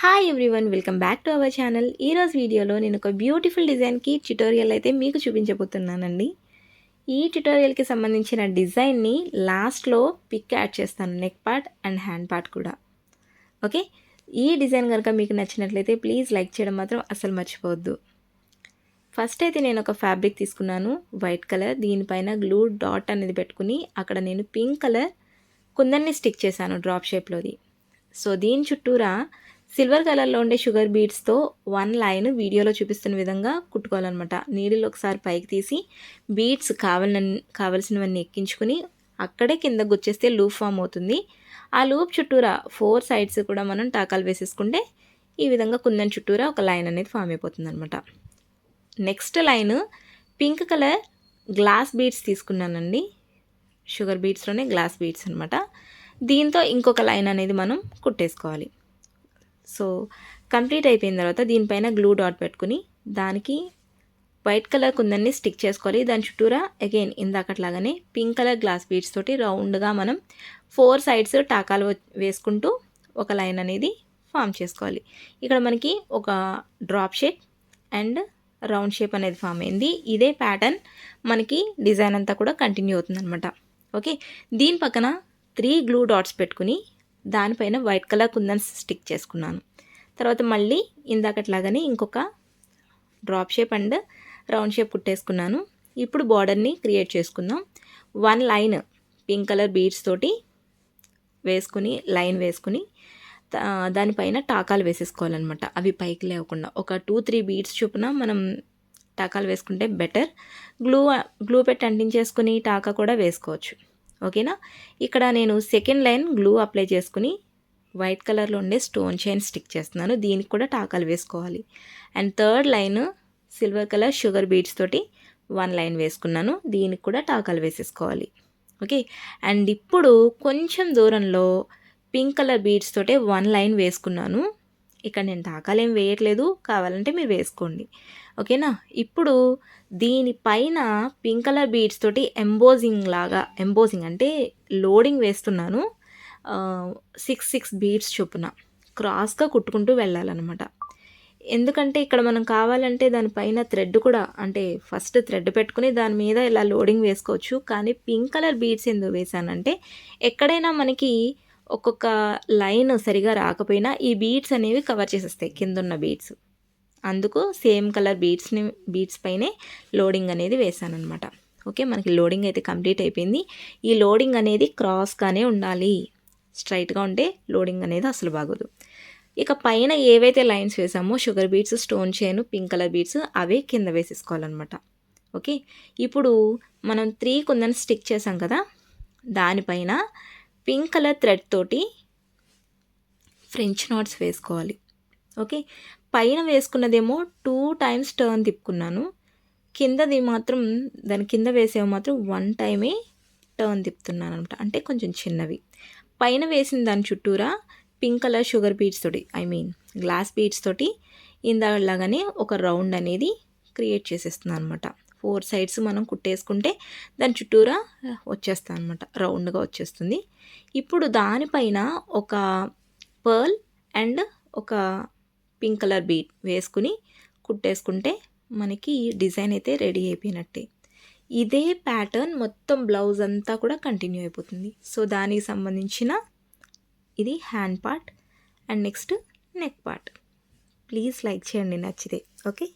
Hi everyone welcome back to our channel ఈరోజు వీడియోలో నేను ఒక బ్యూటిఫుల్ డిజైన్కి ట్యుటోరియల్ అయితే మీకు చూపించబోతున్నానండి. ఈ ట్యుటోరియల్కి సంబంధించిన డిజైన్ని లాస్ట్లో పిక్ యాడ్ చేస్తాను neck part and hand part కూడా. ఓకే ఈ డిజైన్ కనుక మీకు నచ్చినట్లయితే ప్లీజ్ లైక్ చేయడం మాత్రం అసలు మర్చిపోవద్దు. ఫస్ట్ అయితే నేను ఒక ఫ్యాబ్రిక్ తీసుకున్నాను వైట్ కలర్ దీనిపైన గ్లూ డాట్ అనేది పెట్టుకుని అక్కడ నేను పింక్ కలర్ కుందన్ని స్టిక్ చేశాను డ్రాప్ షేప్లోది సో దీని చుట్టూరా సిల్వర్ కలర్లో ఉండే షుగర్ బీడ్స్తో వన్ లైన్ వీడియోలో చూపిస్తున్న విధంగా కుట్టుకోవాలన్నమాట. నీడిల్ ఒకసారి పైకి తీసి బీడ్స్ కావాలని కావలసినవన్నీ ఎక్కించుకుని అక్కడే కింద గుచ్చేస్తే లూప్ ఫామ్ అవుతుంది. ఆ లూప్ చుట్టూరా ఫోర్ సైడ్స్ కూడా మనం టాకాలు వేసేసుకుంటే ఈ విధంగా కుందన్ చుట్టూరా ఒక లైన్ అనేది ఫామ్ అయిపోతుంది అనమాట next line pink colour glass beads తీసుకున్నానండి. షుగర్ బీడ్స్లోనే గ్లాస్ బీడ్స్ అనమాట దీంతో ఇంకొక లైన్ అనేది మనం కుట్టేసుకోవాలి. సో కంప్లీట్ అయిపోయిన తర్వాత దీనిపైన గ్లూ డాట్ పెట్టుకుని దానికి వైట్ కలర్ కుందన్ని స్టిక్ చేసుకోవాలి. దాని చుట్టూరా అగైన్ ఇందాకట్లాగానే పింక్ కలర్ గ్లాస్ బీడ్స్ తోటి రౌండ్గా మనం ఫోర్ సైడ్స్ టాకాలు వేసుకుంటూ ఒక లైన్ అనేది ఫామ్ చేసుకోవాలి. ఇక్కడ మనకి ఒక drop shape and round shape అనేది ఫామ్ అయింది. ఇదే ప్యాటర్న్ మనకి డిజైన్ అంతా కూడా కంటిన్యూ అవుతుంది అనమాట ఓకే? దీని పక్కన త్రీ గ్లూ డాట్స్ పెట్టుకుని దానిపైన వైట్ కలర్ కుందన్ స్టిక్ చేసుకున్నాను. తర్వాత మళ్ళీ ఇందాకట్లాగానే ఇంకొక drop shape and round shape కుట్టేసుకున్నాను. ఇప్పుడు బార్డర్ని క్రియేట్ చేసుకుందాం. One line pink colour beads తోటి వేసుకుని లైన్ వేసుకుని దానిపైన టాకాలు వేసేసుకోవాలన్నమాట. అవి పైకి లేకుండా ఒక టూ త్రీ బీడ్స్ చొప్పున మనం టాకాలు వేసుకుంటే బెటర్. గ్లూ గ్లూ పెట్టి అంటించేసుకుని టాకా కూడా వేసుకోవచ్చు. ఓకేనా? ఇక్కడ నేను సెకండ్ లైన్ గ్లూ అప్లై చేసుకుని వైట్ కలర్లో ఉండే స్టోన్ చైన్ స్టిక్ చేస్తున్నాను. దీనికి కూడా టాకాలు వేసుకోవాలి. And third line silver colour sugar beads తోటి వన్ లైన్ వేసుకున్నాను. దీనికి కూడా టాకాలు వేసేసుకోవాలి. ఓకే? అండ్ ఇప్పుడు కొంచెం దూరంలో పింక్ కలర్ బీడ్స్ తోటే వన్ లైన్ వేసుకున్నాను. ఇక్కడ నేను టాకాలు ఏం వేయట్లేదు. కావాలంటే మీరు వేసుకోండి. ఓకేనా? ఇప్పుడు దీనిపైన పింక్ కలర్ బీడ్స్ తోటి ఎంబోజింగ్ లాగా ఎంబోజింగ్ అంటే లోడింగ్ వేస్తున్నాను. సిక్స్ సిక్స్ బీడ్స్ చొప్పున క్రాస్గా కుట్టుకుంటూ వెళ్ళాలన్నమాట. ఎందుకంటే ఇక్కడ మనం కావాలంటే దానిపైన థ్రెడ్ కూడా అంటే ఫస్ట్ థ్రెడ్ పెట్టుకుని దాని మీద ఇలా లోడింగ్ వేసుకోవచ్చు. కానీ పింక్ కలర్ బీడ్స్ ఎందుకు వేసానంటే ఎక్కడైనా మనకి ఒక్కొక్క లైన్ సరిగా రాకపోయినా ఈ బీడ్స్ అనేవి కవర్ చేసేస్తాయి కింద ఉన్న బీడ్స్ అందుకు సేమ్ కలర్ బీడ్స్ని బీడ్స్ పైనే లోడింగ్ అనేది వేసాను అనమాట ఓకే మనకి లోడింగ్ అయితే కంప్లీట్ అయిపోయింది. ఈ లోడింగ్ అనేది క్రాస్గానే ఉండాలి. స్ట్రైట్గా ఉంటే లోడింగ్ అనేది అసలు బాగోదు. ఇక పైన ఏవైతే లైన్స్ వేసామో షుగర్ బీడ్స్ స్టోన్ చేయను పింక్ కలర్ బీట్స్ అవే కింద వేసేసుకోవాలన్నమాట. ఓకే ఇప్పుడు మనం త్రీ కుందని స్టిక్ చేసాం కదా దానిపైన పింక్ కలర్ థ్రెడ్ తోటి ఫ్రెంచ్ నాట్స్ వేసుకోవాలి. ఓకే? పైన వేసుకున్నదేమో టూ టైమ్స్ టర్న్ తిప్పుకున్నాను. కిందది మాత్రం దాని కింద వేసేవి మాత్రం వన్ టైమే టర్న్ తిప్పుతున్నాను అనమాట అంటే కొంచెం చిన్నవి. పైన వేసిన దాని చుట్టూరా పింక్ కలర్ షుగర్ బీడ్స్ తోటి ఐ మీన్ గ్లాస్ బీడ్స్ తోటి ఇందాలాగానే ఒక రౌండ్ అనేది క్రియేట్ చేసేస్తున్నాను అనమాట ఫోర్ సైడ్స్ మనం కుట్టేసుకుంటే దాని చుట్టూరా వచ్చేస్తాను అనమాట రౌండ్గా వచ్చేస్తుంది. ఇప్పుడు దానిపైన ఒక పర్ల్ అండ్ ఒక పింక్ కలర్ బీట్ వేసుకుని కుట్టేసుకుంటే మనకి డిజైన్ అయితే రెడీ అయిపోయినట్టే. ఇదే ప్యాటర్న్ మొత్తం బ్లౌజ్ అంతా కూడా కంటిన్యూ అయిపోతుంది. సో దానికి సంబంధించిన ఇది hand part and next neck part. Please like చేయండి నచ్చితే. ఓకే?